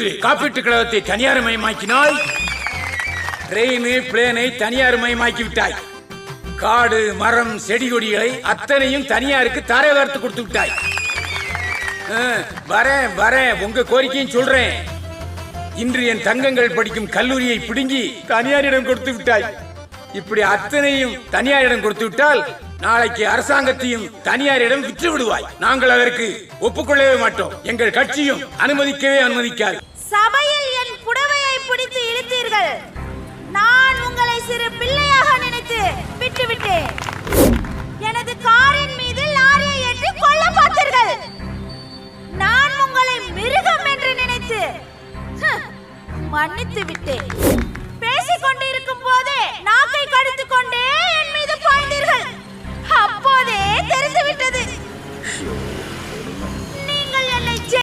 நேற்று காப்பீட்டு கழகத்தை தனியார் மயமாக்கினால் ட்ரெயின் பிளேனை தனியார் மயமாக்கி விட்டாய் காடு மரம் செடி கொடிகளை அத்தனையும் தனியாருக்கு தரை வார்த்து கொடுத்து விட்டாய். வரேன் வரேன். உங்க கோரிக்கையும் சொல்றேன். இன்று என் தங்கங்கள் படிக்கும் கல்லூரியை பிடுங்கி தனியாரிடம் கொடுத்து விட்டாய். இப்படி அத்தனையும் தனியாரிடம் கொடுத்து விட்டால் நாளைக்கு அரசாங்கத்தையும் தனியாரிடம் விற்று விடுவாய் நாங்கள் அதற்கு ஒப்புக்கொள்ளவே மாட்டோம். எங்கள் கட்சியும் அனுமதிக்கவே அனுமதிக்காது. சபையில் என் புடவையை பிடித்து இழுத்தீர்கள். நான் உங்களை சிறு பிள்ளையாக நினைத்து விட்டுவிட்டேன். எனது காரின் மீது லாரியை ஏற்றி கொல்ல பார்த்தீர்கள். நான் உங்களை மிருகம் என்று நினைத்து மன்னித்து விட்டேன். பேசிக்